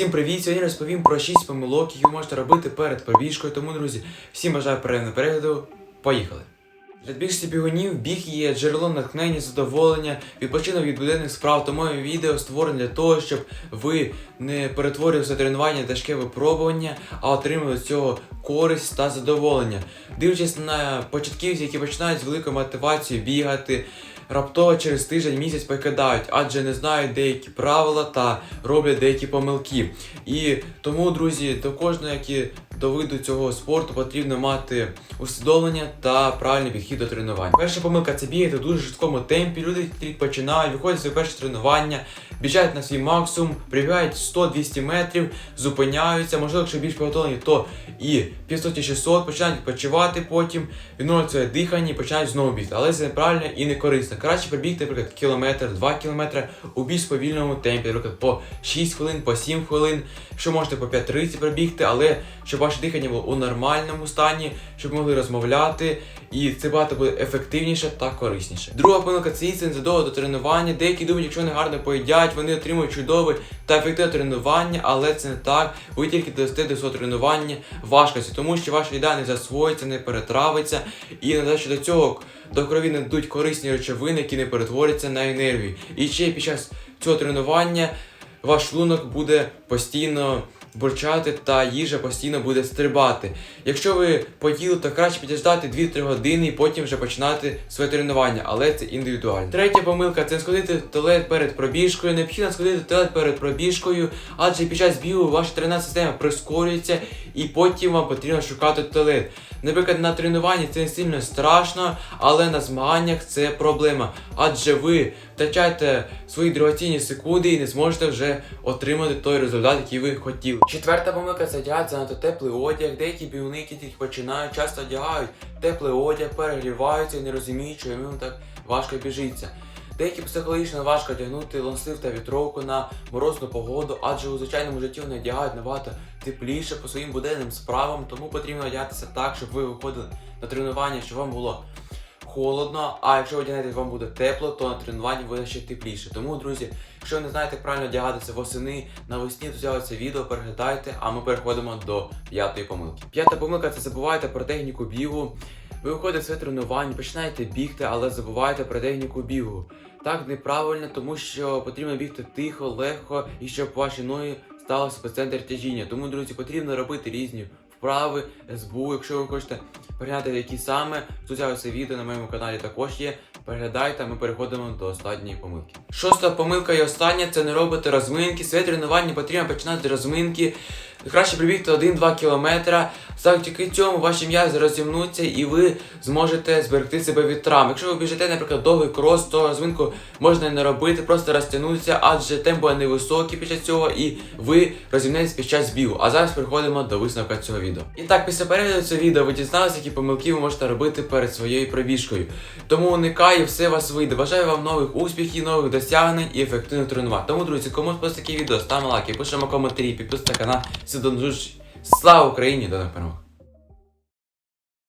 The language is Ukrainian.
Всім привіт! Сьогодні розповім про 6 помилок, які ви можете робити перед пробіжкою. Тому, друзі, всім бажаю приємного перегляду. Поїхали! Для більшості бігунів біг є джерелом натхнення, задоволення, відпочинок від буденних справ. Тому відео створене для того, щоб ви не перетворювали це тренування тяжке випробування, а отримали з цього користь та задоволення. Дивлячись на початківців, які починають з великою мотивацією бігати, раптово через тиждень місяць покидають, адже не знають деякі правила та роблять деякі помилки. І тому, друзі, до кожного, які до виду цього спорту потрібно мати усвідомлення та правильний підхід до тренувань. Перша помилка це бігати в дуже швидкому темпі. Люди починають, виходять своє перше тренування, біжать на свій максимум, прибігають 100-200 метрів, зупиняються. Можливо, якщо більш підготовлені, то і 500 і 600 починають відпочивати потім, відновлюють своє дихання і починають знову бігти. Але це неправильно і не корисно. Краще пробігти, наприклад, кілометр, 2 кілометри у більш повільному темпі, наприклад, по 6 хвилин, по 7 хвилин. Що можете по 5.30 пробігти, але щоб ваше дихання було у нормальному стані, щоб могли розмовляти, і це багато буде ефективніше та корисніше. Друга помилка це істин задовго до тренування. Деякі думають, якщо вони гарно поїдять, вони отримують чудове та ефективне тренування, але це не так. Ви тільки дасте до свого тренування важкості, тому що ваша їда не засвоїться, не перетравиться, і на до цього до крові не дадуть корисні речовини, які не перетворяться на енергію. І ще під час цього тренування ваш шлунок буде постійно бурчати та їжа постійно буде стрибати. Якщо ви поїли, то краще підождати 2-3 години і потім вже починати своє тренування, але це індивідуально. Третя помилка це сходити в туалет перед пробіжкою. Необхідно сходити в туалет перед пробіжкою, адже під час бігу ваша тренувальна система прискорюється і потім вам потрібно шукати туалет. Наприклад, на тренуванні це не сильно страшно, але на змаганнях це проблема. Адже ви втрачаєте свої дорогоцінні секунди і не зможете вже отримати той результат, який ви хотіли. Четверта помилка це одягати занадто теплий одяг. Деякі бігуни, які тільки починають, часто одягають теплий одяг, перегріваються і не розуміють, що їм так важко біжиться. Деякі психологічно важко одягнути лонслив та вітровку на морозну погоду, адже у звичайному житті вони одягають набагато тепліше по своїм буденним справам, тому потрібно одягатися так, щоб ви виходили на тренування, щоб вам було холодно. А якщо ви одягнете, вам буде тепло, то на тренуванні буде ще тепліше. Тому, друзі, якщо ви не знаєте, як правильно одягатися восени, навесні, то це відео, переглядайте, а ми переходимо до п'ятої помилки. П'ята помилка це забувайте про техніку бігу. Ви виходите в своє тренування, починаєте бігти, але забуваєте про техніку бігу. Так неправильно, тому що потрібно бігти тихо, легко і щоб ваші ноги стали в центр тяжіння. Тому, друзі, потрібно робити різні вправи, СБУ. Якщо ви хочете переглянути, які саме, це відео на моєму каналі також є. Переглядайте, ми переходимо до останньої помилки. Шоста помилка і остання це не робити розминки. Своє тренування потрібно починати розминки. Краще прибігти 1-2 кілометра. Завдяки цьому ваші м'язи розімнуться і ви зможете зберегти себе від травм. Якщо ви біжите, наприклад, довгий крос, то розминку можна не робити, просто розтягнутися, адже темп буде невисокий під час цього, і ви розімнетесь під час бігу. А зараз переходимо до висновка цього відео. І так, після перегляду цього відео ви дізналися, які помилки ви можете робити перед своєю пробіжкою. Тому уникай, все вас вийде. Бажаю вам нових успіхів, нових досягнень і ефективних тренувань. Тому, друзі, кому сподобалось таке відео, ставимо лайки, пишемо коментарі, підписуйтесь на канал. Все до. Слава Україні! До нових перемог!